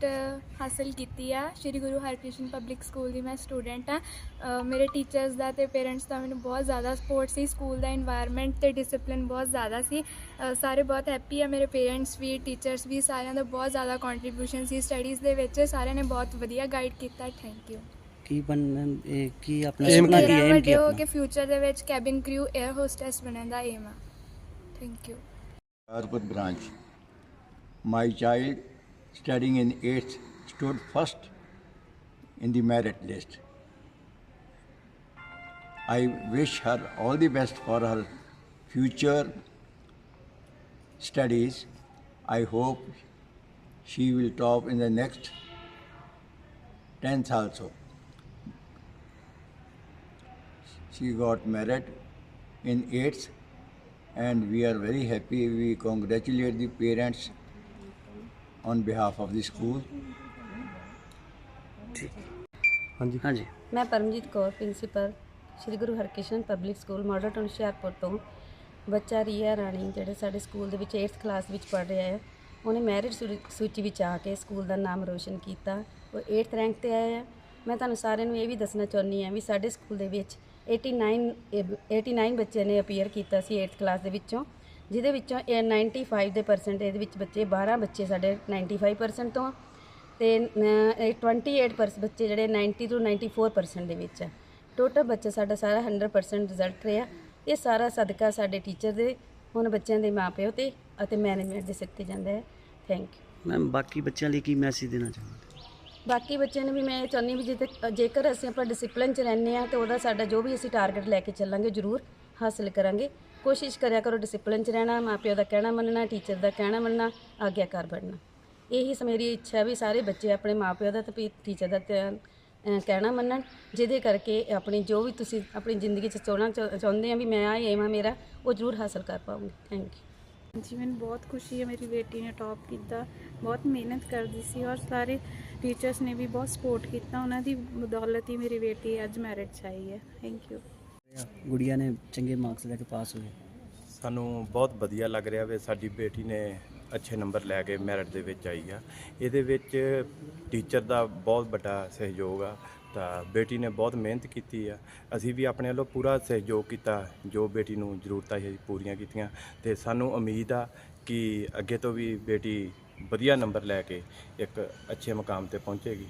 Seat ਹਾਸਲ ਕੀਤੀ ਆ। ਸ਼੍ਰੀ ਗੁਰੂ ਹਰਕ੍ਰਿਸ਼ਨ ਪਬਲਿਕ ਸਕੂਲ ਦੀ ਮੈਂ ਸਟੂਡੈਂਟ ਆ। ਮੇਰੇ ਟੀਚਰਸ ਦਾ ਤੇ ਪੇਰੈਂਟਸ ਦਾ ਮੈਨੂੰ ਬਹੁਤ ਜ਼ਿਆਦਾ ਸਪੋਰਟ ਸੀ। ਸਕੂਲ ਦਾ এনवायरमेंट ਤੇ ਡਿਸਪਲਿਨ ਬਹੁਤ ਜ਼ਿਆਦਾ ਸੀ। ਸਾਰੇ ਬਹੁਤ ਹੈਪੀ ਆ। ਮੇਰੇ ਪੇਰੈਂਟਸ ਵੀ ਟੀਚਰਸ ਵੀ ਸਾਰਿਆਂ ਦਾ ਬਹੁਤ ਜ਼ਿਆਦਾ ਕੰਟਰੀਬਿਊਸ਼ਨ ਸੀ। ਸਟੱਡੀਜ਼ ਦੇ ਵਿੱਚ ਸਾਰਿਆਂ ਨੇ ਬਹੁਤ ਵਧੀਆ ਗਾਈਡ ਕੀਤਾ। ਥੈਂਕ ਯੂ ਕੀ ਬਣਨ ਕੀ ਆਪਣਾ ਸੁਪਨਾ ਕੀ ਹੈ ਇਹ ਹੋ ਕੇ ਫਿਊਚਰ ਦੇ ਵਿੱਚ ਕੈਬਿਨ ਕਰੂ 에ਅਰ ਹੋਸਟੈਸ ਬਣਨ ਦਾ ਏਮ ਆ। Thank you Arpit branch. My child studying in 8th, stood first in the merit list. I wish her all the best for her future studies. I hope she will top in the next 10th also. She got married in 8th and we are very happy. We congratulate the parents on behalf of the school. ਹਾਂਜੀ। ਹਾਂਜੀ। ਮੈਂ Paramjit Kaur principal Shri Guru Harkrishan public school model town Hoshiarpur ਤੋਂ। ਬੱਚਾ ਰੀਆ ਰਾਣੀ ਜਿਹੜੇ ਸਾਡੇ school ਦੇ ਵਿੱਚ 8th class ਵਿੱਚ ਪੜ੍ਹ ਰਿਹਾ ਹੈ ਉਹਨੇ ਮੈਰਿਟ ਸੂਚੀ ਵਿੱਚ ਆ ਕੇ ਸਕੂਲ ਦਾ ਨਾਮ ਰੋਸ਼ਨ ਕੀਤਾ। ਉਹ 8th ਰੈਂਕ ਤੇ ਆਇਆ ਹੈ। ਮੈਂ ਤੁਹਾਨੂੰ ਸਾਰਿਆਂ ਨੂੰ ਇਹ ਵੀ ਦੱਸਣਾ ਚਾਹੁੰਦੀ ਹਾਂ ਵੀ ਸਾਡੇ ਸਕੂਲ ਦੇ ਵਿੱਚ 89 ਇਹ 89 ਬੱਚਿਆਂ ਨੇ ਅਪੀਅਰ ਕੀਤਾ ਸੀ 8th ਕਲਾਸ ਦੇ ਵਿੱਚੋਂ। ਜਿਹਦੇ ਵਿੱਚੋਂ ਇਹ 95 ਦੇ ਪਰਸੈਂਟੇਜ ਦੇ ਵਿੱਚ ਬੱਚੇ 12 ਬੱਚੇ ਸਾਡੇ 95% ਤੋਂ ਤੇ ਨ- ਇਹ 28% ਬੱਚੇ ਜਿਹੜੇ 90 ਤੋਂ 94% ਦੇ ਵਿੱਚ ਆ। ਟੋਟਲ ਬੱਚਾ ਸਾਡਾ ਸਾਰਾ 100% ਰਿਜ਼ਲਟ ਰਿਹਾ। ਇਹ ਸਾਰਾ ਸਦਕਾ ਸਾਡੇ ਟੀਚਰ ਦੇ ਹੁਣ ਬੱਚਿਆਂ ਦੇ ਮਾਪਿਓ ਤੇ ਅਤੇ ਮੈਨੇਜਮੈਂਟ ਦੇ ਸਿਰ ਤੇ ਜਾਂਦਾ ਹੈ। ਥੈਂਕ ਯੂ ਮੈਮ ਬਾਕੀ ਬੱਚਿਆਂ ਲਈ ਕੀ ਮੈਸੇਜ ਦੇਣਾ ਚਾਹੁੰਦੇ ਬਾਕੀ ਬੱਚਿਆਂ ਨੂੰ ਵੀ ਮੈਂ ਚਾਹੁੰਦੀ ਵੀ ਜੇਕਰ ਅਸੀਂ ਆਪਣਾ ਡਿਸਪਲਿਨ ਚ ਰਹਿੰਦੇ ਆ ਤੇ ਉਹਦਾ ਸਾਡਾ ਜੋ ਵੀ ਅਸੀਂ ਟਾਰਗੇਟ ਲੈ ਕੇ ਚੱਲਾਂਗੇ ਜ਼ਰੂਰ ਹਾਸਲ ਕਰਾਂਗੇ। ਕੋਸ਼ਿਸ਼ ਕਰਿਆ ਕਰੋ ਡਿਸਪਲਿਨ ਚ ਰਹਿਣਾ, ਮਾਪਿਓ ਦਾ ਕਹਿਣਾ ਮੰਨਣਾ ਟੀਚਰ ਦਾ ਕਹਿਣਾ ਮੰਨਣਾ ਆਗਿਆਕਾਰ ਬਣਨਾ। ਇਹੀ ਮੇਰੀ ਇੱਛਾ ਵੀ ਸਾਰੇ ਬੱਚੇ ਆਪਣੇ ਮਾਪਿਓ ਦਾ ਤੇ ਟੀਚਰ ਦਾ ਕਹਿਣਾ ਮੰਨਣ। ਜਿਹਦੇ ਕਰਕੇ ਆਪਣੀ ਜੋ ਵੀ ਤੁਸੀਂ ਆਪਣੀ ਜ਼ਿੰਦਗੀ 'ਚ ਚਾਹਣਾ ਚਾਹੁੰਦੇ ਆ ਵੀ ਮੈਂ ਆ ਏਮ ਆ ਮੇਰਾ, ਉਹ ਜ਼ਰੂਰ ਹਾਸਲ ਕਰ ਪਾਉਂਗੀ। ਥੈਂਕ ਯੂ ਜੀ ਮੈਨੂੰ ਬਹੁਤ ਖੁਸ਼ੀ ਹੈ ਮੇਰੀ ਬੇਟੀ ਨੇ ਟੌਪ ਕੀਤਾ। ਬਹੁਤ ਮਿਹਨਤ ਕਰਦੀ ਸੀ ਔਰ ਸਾਰੇ ਟੀਚਰਸ ਨੇ ਵੀ ਬਹੁਤ ਸਪੋਰਟ ਕੀਤਾ। ਉਹਨਾਂ ਦੀ ਬਦੌਲਤ ਹੀ ਮੇਰੀ ਬੇਟੀ ਅੱਜ ਮੈਰਿਟ 'ਚ ਆਈ ਹੈ। ਥੈਂਕ ਯੂ ਗੁੜੀਆ ਨੇ ਚੰਗੇ ਮਾਰਕਸ ਲੈ ਕੇ ਪਾਸ ਹੋਏ। ਸਾਨੂੰ ਬਹੁਤ ਵਧੀਆ ਲੱਗ ਰਿਹਾ ਵੀ ਸਾਡੀ ਬੇਟੀ ਨੇ ਅੱਛੇ ਨੰਬਰ ਲੈ ਕੇ ਮੈਰਿਟ ਦੇ ਵਿੱਚ ਆਈ ਆ। ਇਹਦੇ ਵਿੱਚ ਟੀਚਰ ਦਾ ਬਹੁਤ ਵੱਡਾ ਸਹਿਯੋਗ ਆ, ਤਾਂ ਬੇਟੀ ਨੇ ਬਹੁਤ ਮਿਹਨਤ ਕੀਤੀ ਆ। ਅਸੀਂ ਵੀ ਆਪਣੇ ਵੱਲੋਂ ਪੂਰਾ ਸਹਿਯੋਗ ਕੀਤਾ, ਜੋ ਬੇਟੀ ਨੂੰ ਜ਼ਰੂਰਤਾਂ ਸੀ ਪੂਰੀਆਂ ਕੀਤੀਆਂ। ਤੇ ਸਾਨੂੰ ਉਮੀਦ ਆ ਕਿ ਅੱਗੇ ਤੋਂ ਵੀ ਬੇਟੀ ਵਧੀਆ ਨੰਬਰ ਲੈ ਕੇ ਇੱਕ ਅੱਛੇ ਮੁਕਾਮ ਤੇ ਪਹੁੰਚੇਗੀ।